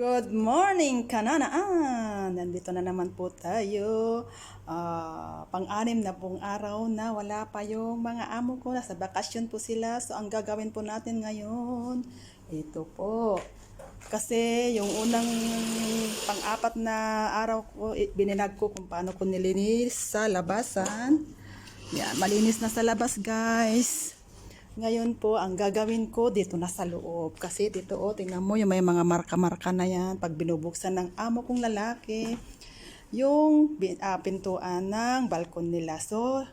Good morning, Kananaan! Nandito na naman po tayo. Ah, pang-anim na pong araw na wala pa yung mga amo ko. Nasa bakasyon po sila. So, ang gagawin po natin ngayon, ito po. Kasi yung unang pang-apat na araw ko, i- bininag ko kung paano ko nilinis sa labasan. Yan, malinis na sa labas, guys. Ngayon po, ang gagawin ko dito na sa loob. Kasi dito, oh, tingnan mo, yung may mga marka-marka na yan. Pag binubuksan ng amo kong lalaki, yung ah, pintuan ng balkon nila. So,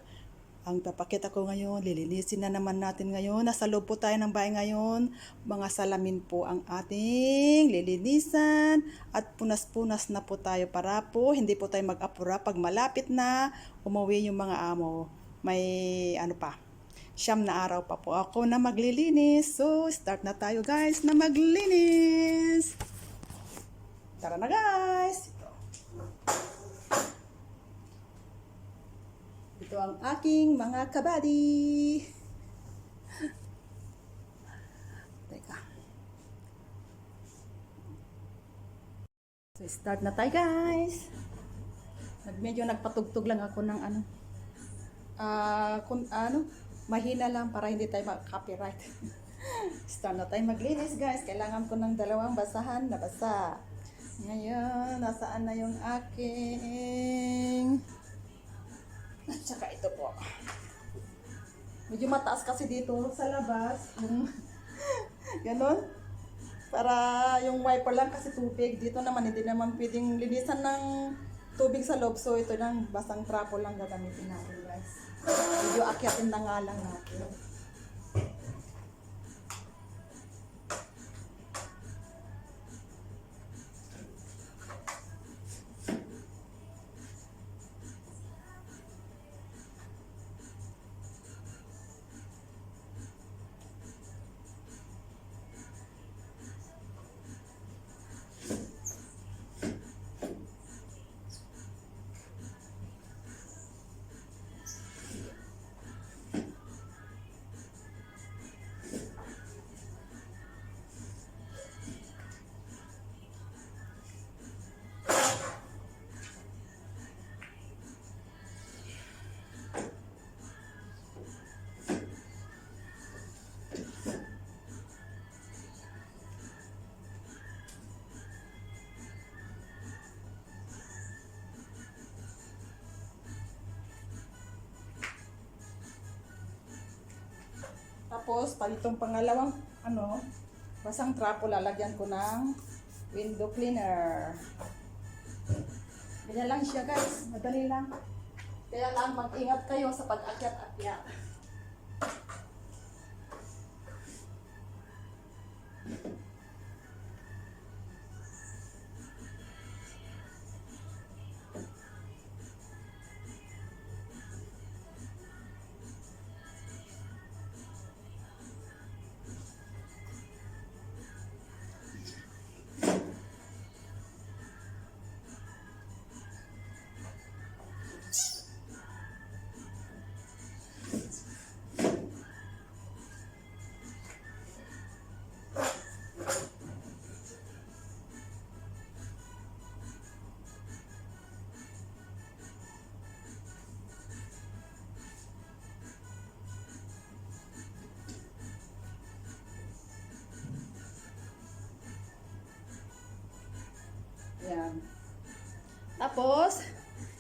ang papakita ko ngayon, lilinisin na naman natin ngayon. Nasa loob po tayo ng bahay ngayon. Mga salamin po ang ating lilinisan. At punas-punas na po tayo para po hindi po tayo mag-apura. Pag malapit na, umuwi yung mga amo. May ano pa, siyam na araw pa po ako na maglilinis. So, start na tayo guys na maglinis. Tara na guys! Ito. Ito ang aking mga kabady. Teka. So, start na tayo guys. Medyo nagpatugtog lang ako ng ano. Ah, kung ano, mahina lang para hindi tayo mag-copyright. Start na tayo maglinis guys. Kailangan ko ng dalawang basahan na basa. Ngayon, nasaan na yung aking... At saka ito po. Medyo mataas kasi dito sa labas. Yung... Ganon. Para yung wiper lang kasi tubig. Dito naman, hindi naman pwedeng linisan ng tubig sa loob. So, ito lang, basang trapo lang gagamitin natin, guys. Medyo akyatin na nga lang natin. Tapos, pag pangalawang, ano, basang trapo, lalagyan ko ng window cleaner. Ganyan lang siya guys, madali lang. Kaya lang mag-ingat kayo sa pag-akyat-akyat. Tapos,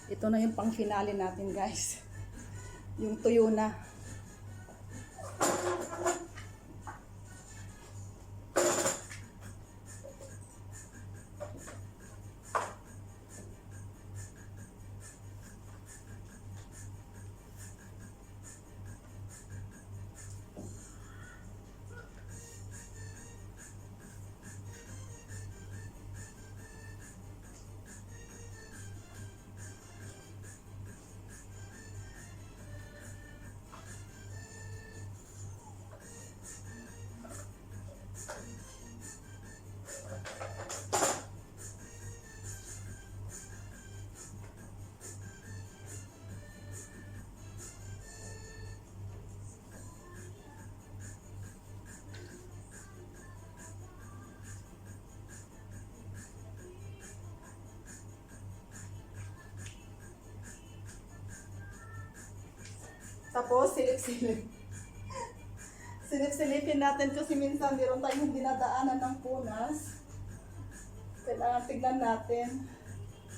ito na yung pang finale natin guys. Yung tuyo na. Tapos, silip-silip. Silip-silipin natin kasi minsan meron tayong dinadaanan ng punas. Kailangan tignan natin.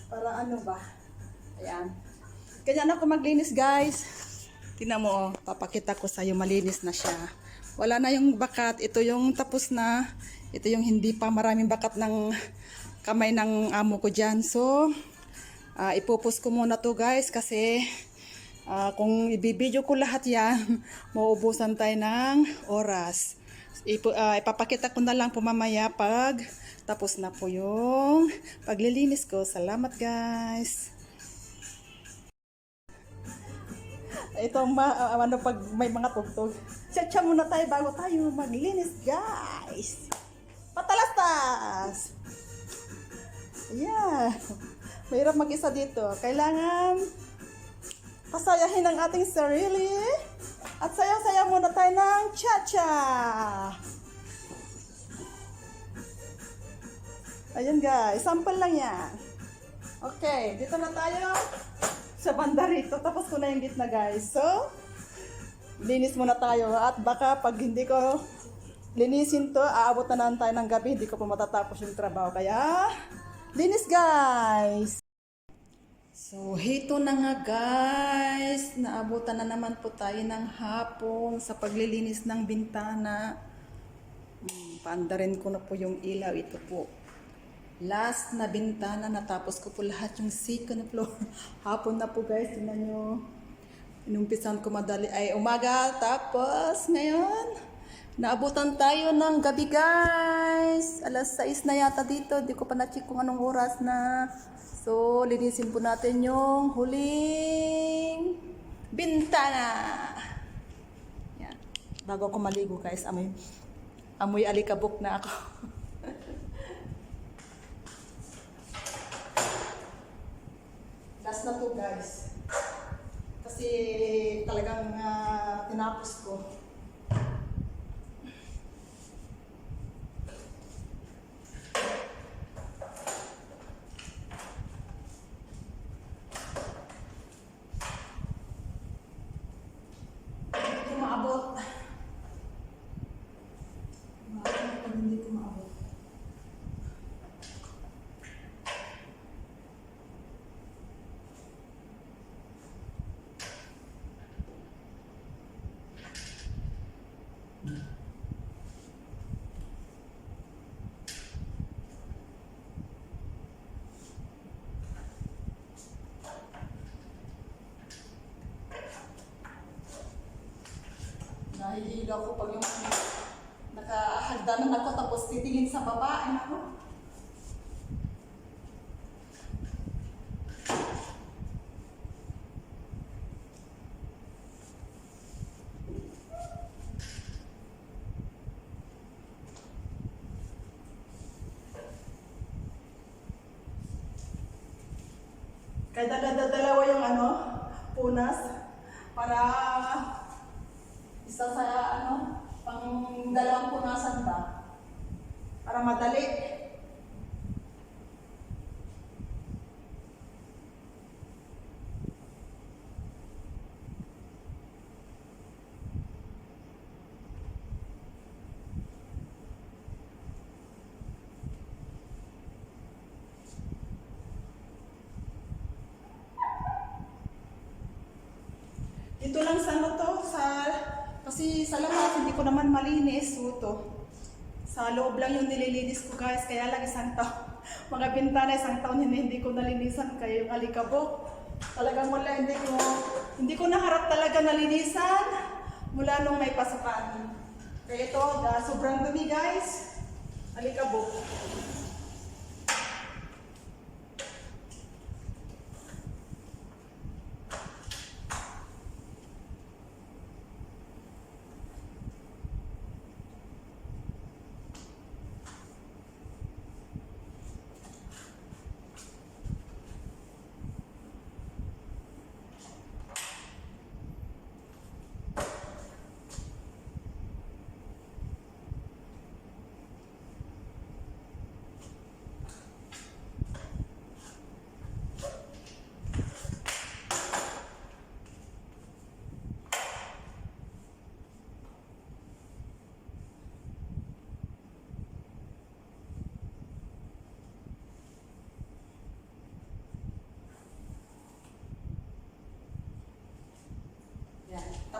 Para ano ba? Ayan. Ganyan ako maglinis, guys. Tingnan mo, oh. Papakita ko sa'yo, malinis na siya. Wala na yung bakat. Ito yung tapos na. Ito yung hindi pa maraming bakat ng kamay ng amo ko dyan. So, ah ipupus ko muna to guys kasi ah, kung ibibideo ko lahat yan, mauubusan tayo ng oras. Ipo, ah, ipapakita ko na lang po mamaya pag tapos na po yung paglilinis ko. Salamat guys! Itong ma, ah, ano pag may mga tugtog. Tsa-tsa muna tayo bago tayo maglinis, guys. Patalastas! Yeah. Mahirap mag-isa dito. Kailangan pasayahin ang ating sarili. At sayaw-sayaw muna tayo ng cha-cha. Ayun guys, sample lang yan. Okay, dito na tayo sa banda rito. Tapos ko na yung gitna guys. So, linis muna tayo. At baka pag hindi ko linisin to, aabot na naman tayo ng gabi. Hindi ko pa matatapos yung trabaho. Kaya, linis guys! So, hito na nga guys. Naabutan na naman po tayo ng hapon sa paglilinis ng bintana. Hmm, ko na po yung ilaw. Ito po. Last na bintana, natapos ko po lahat yung second floor. Hapon na po guys, tingnan nyo. Inumpisan ko madali ay umaga, tapos ngayon, naabutan tayo ng gabi guys. Alas 6 na yata dito, di ko pa na-check kung anong oras na. So, linisin po natin yung huling bintana. Yan. Bago ako maligo guys, amoy, amoy alikabok na ako. Last na to guys. Kasi talagang ah, tinapos ko. Hindi ko maabot. Maabot pag hindi ko maabot. Nahihilo ako pag yung nakahagdanan ako tapos titingin sa baba. Ay nako. Kaya dala-dalawa yung ano, punas para isa sa ano, pang dalawang punasan ba? Para madali. Dito lang sa ano to, sa, kasi sa labas hindi ko naman malinis, so. Sa loob lang yung nililinis ko guys, kaya lang isang taon. Mga bintana, isang taon hindi, hindi ko nalinisan, kaya yung alikabok. Talagang wala, hindi ko, hindi ko naharap talaga nalinisan mula nung may pasukan. Kaya ito, sobrang dumi guys. Alikabok.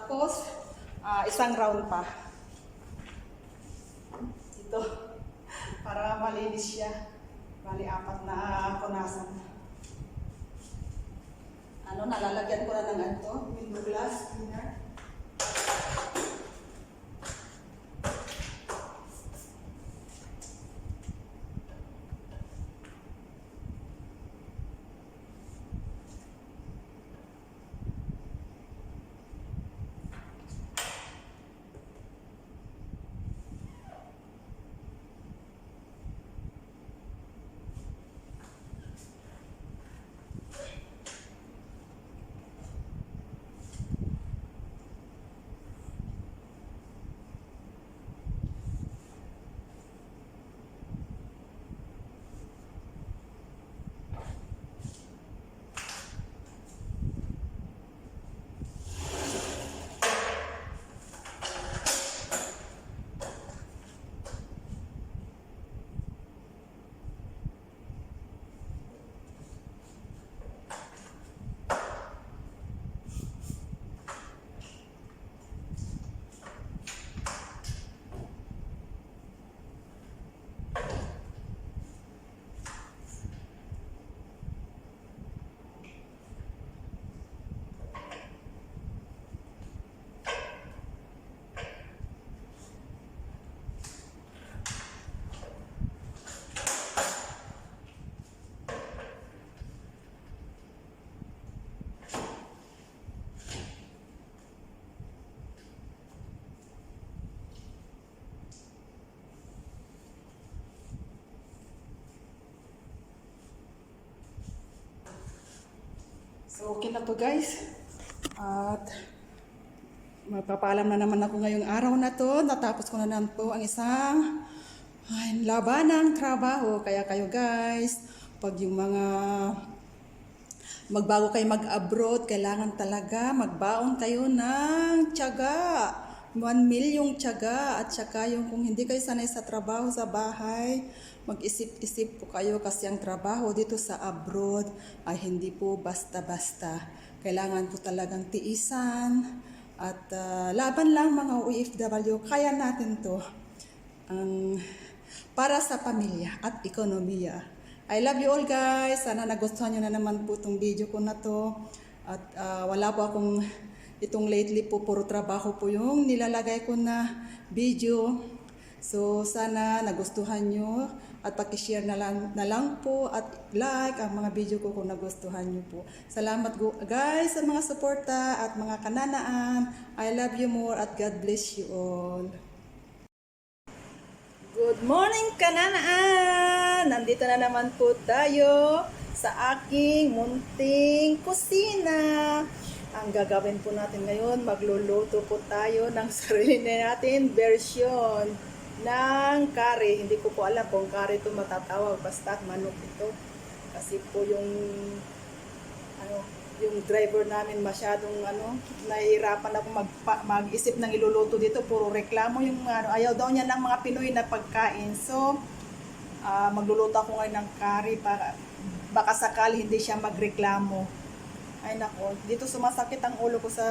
Tapos, ah, isang round pa. Ito. Para malinis siya. Bali, apat na punasan. Ano, nalalagyan ko na ng ano, window glass cleaner. So, okay na to guys. At magpapaalam na naman ako ngayong araw na to. Natapos ko na naman po ang isang ay, labanang trabaho. Kaya kayo guys, pag yung mga magbago kayo mag-abroad, kailangan talaga magbaon kayo ng tiyaga. One milyong tiyaga at saka yung kung hindi kayo sanay sa trabaho sa bahay, mag-isip-isip po kayo kasi ang trabaho dito sa abroad ay hindi po basta-basta. Kailangan po talagang tiisan at ah, laban lang mga OFW, kaya natin to. Ang para sa pamilya at ekonomiya. I love you all guys. Sana nagustuhan nyo na naman po itong video ko na to. At ah, wala po akong itong lately po puro trabaho po yung nilalagay ko na video. So sana nagustuhan nyo at pakishare na lang, na lang po at like ang mga video ko kung nagustuhan nyo po. Salamat guys sa mga suporta at mga kananaan. I love you more at God bless you all. Good morning, Kananaan! Nandito na naman po tayo sa aking munting kusina. Ang gagawin po natin ngayon, magluluto po tayo ng sarili natin version ng curry. Hindi ko po alam kung curry ito matatawag, basta manok ito. Kasi po yung ano, yung driver namin masyadong ano, nahihirapan ako mag, mag-isip ng iluluto dito, puro reklamo yung ano, ayaw daw niya ng mga Pinoy na pagkain. So, ah, magluluto ako ngayon ng curry para baka sakali hindi siya magreklamo. Ay nako, dito sumasakit ang ulo ko sa